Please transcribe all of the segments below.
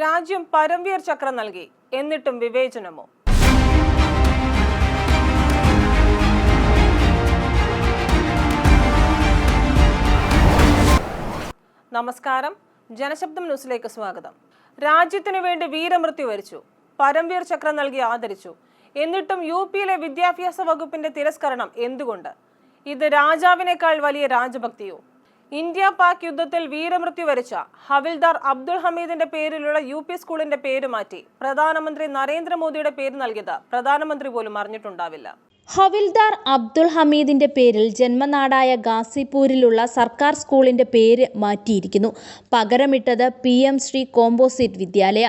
രാജ്യം പരംവീർ ചക്രം നൽകി. എന്നിട്ടും വിവേചനമോ? നമസ്കാരം. ജനശബ്ദം ന്യൂസിലേക്ക് സ്വാഗതം. രാജ്യത്തിനു വേണ്ടി വീരമൃത്യു വരിച്ചു. പരംവീർ ചക്രം നൽകി ആദരിച്ചു. എന്നിട്ടും യു പിയിലെ വിദ്യാഭ്യാസ വകുപ്പിന്റെ തിരസ്കരണം എന്തുകൊണ്ട്? ഇത് രാജാവിനേക്കാൾ വലിയ രാജഭക്തിയോ? ഇന്ത്യ പാക് യുദ്ധത്തിൽ വീരമൃത്യു വരിച്ച ഹവിൽദാർ അബ്ദുൾ ഹമീദിന്റെ പേരിലുള്ള യു പി സ്കൂളിന്റെ പേര് മാറ്റി പ്രധാനമന്ത്രി നരേന്ദ്രമോദിയുടെ പേര് നൽകിയത് പ്രധാനമന്ത്രി പോലും അറിഞ്ഞിട്ടുണ്ടാവില്ല. ഹവിൽദാർ അബ്ദുൾ ഹമീദിന്റെ പേരിൽ ജന്മനാടായ ഗാസിപൂരിലുള്ള സർക്കാർ സ്കൂളിന്റെ പേര് മാറ്റിയിരിക്കുന്നു. പകരമിട്ടത് P M Shri composite Vidyalaya.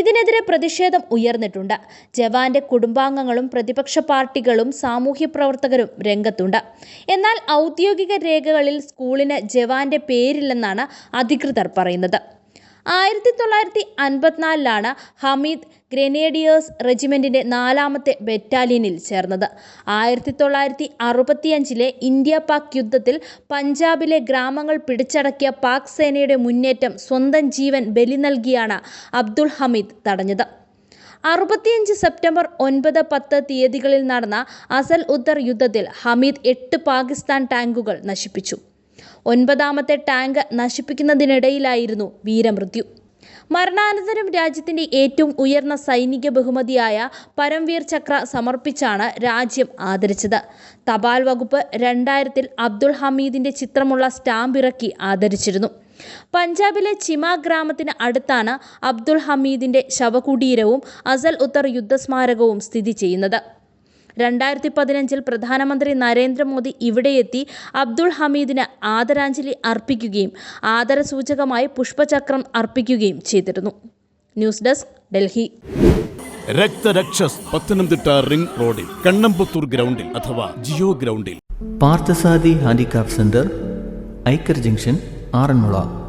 ഇതിനെതിരെ പ്രതിഷേധം ഉയർന്നിട്ടുണ്ട്. ജവാന്റെ കുടുംബാംഗങ്ങളും പ്രതിപക്ഷ പാർട്ടികളും സാമൂഹ്യ പ്രവർത്തകരും രംഗത്തുണ്ട്. എന്നാൽ ഔദ്യോഗിക രേഖകളിൽ സ്കൂളിന് ജവാന്റെ പേരില്ലെന്നാണ് അധികൃതർ പറയുന്നത്. ആയിരത്തി തൊള്ളായിരത്തി അൻപത്തിനാലിലാണ് ഹമീദ് ഗ്രനേഡിയേഴ്സ് റെജിമെന്റിന്റെ നാലാമത്തെ ബറ്റാലിയനിൽ ചേർന്നത്. ആയിരത്തി തൊള്ളായിരത്തി അറുപത്തിയഞ്ചിലെ ഇന്ത്യ പാക് യുദ്ധത്തിൽ പഞ്ചാബിലെ ഗ്രാമങ്ങൾ പിടിച്ചടക്കിയ പാക് സേനയുടെ മുന്നേറ്റം സ്വന്തം ജീവൻ ബലി നൽകിയാണ് അബ്ദുൾ ഹമീദ് തടഞ്ഞത്. അറുപത്തിയഞ്ച് സെപ്റ്റംബർ ഒൻപത് പത്ത് തീയതികളിൽ നടന്ന അസൽ ഉദ്ദർ യുദ്ധത്തിൽ ഹമീദ് എട്ട് പാകിസ്ഥാൻ ടാങ്കുകൾ നശിപ്പിച്ചു. ഒൻപതാമത്തെ ടാങ്ക് നശിപ്പിക്കുന്നതിനിടയിലായിരുന്നു വീരമൃത്യു. മരണാനന്തരം രാജ്യത്തിന്റെ ഏറ്റവും ഉയർന്ന സൈനിക ബഹുമതിയായ പരംവീർ ചക്ര സമർപ്പിച്ചാണ് രാജ്യം ആദരിച്ചത്. തപാൽ വകുപ്പ് രണ്ടായിരത്തിൽ അബ്ദുൾ ഹമീദിന്റെ ചിത്രമുള്ള സ്റ്റാമ്പ് ഇറക്കി ആദരിച്ചിരുന്നു. പഞ്ചാബിലെ ചിമ ഗ്രാമത്തിന് അടുത്താണ് അബ്ദുൾ ഹമീദിന്റെ ശവകുടീരവും അസൽ ഉത്തർ യുദ്ധസ്മാരകവും സ്ഥിതി ചെയ്യുന്നത്. രണ്ടായിരത്തി പതിനഞ്ചിൽ പ്രധാനമന്ത്രി നരേന്ദ്രമോദി ഇവിടെയെത്തി അബ്ദുൾ ഹമീദിന് ആദരാഞ്ജലി അർപ്പിക്കുകയും ആദരസൂചകമായി പുഷ്പചക്രം അർപ്പിക്കുകയും ചെയ്തിരുന്നു. News desk Delhi. രക്തരക്ഷസ് Pathanamthitta ring റോഡിൽ കണ്ണമ്പത്തൂർ ഗ്രൗണ്ടിൽ അഥവാ ജിയോ ഗ്രൗണ്ടിൽ. പാർത്ഥസാദി ഹാൻഡിക്രാഫ്റ്റ് സെന്റർ ഐക്കർ ജംഗ്ഷൻ ആറന്മുള.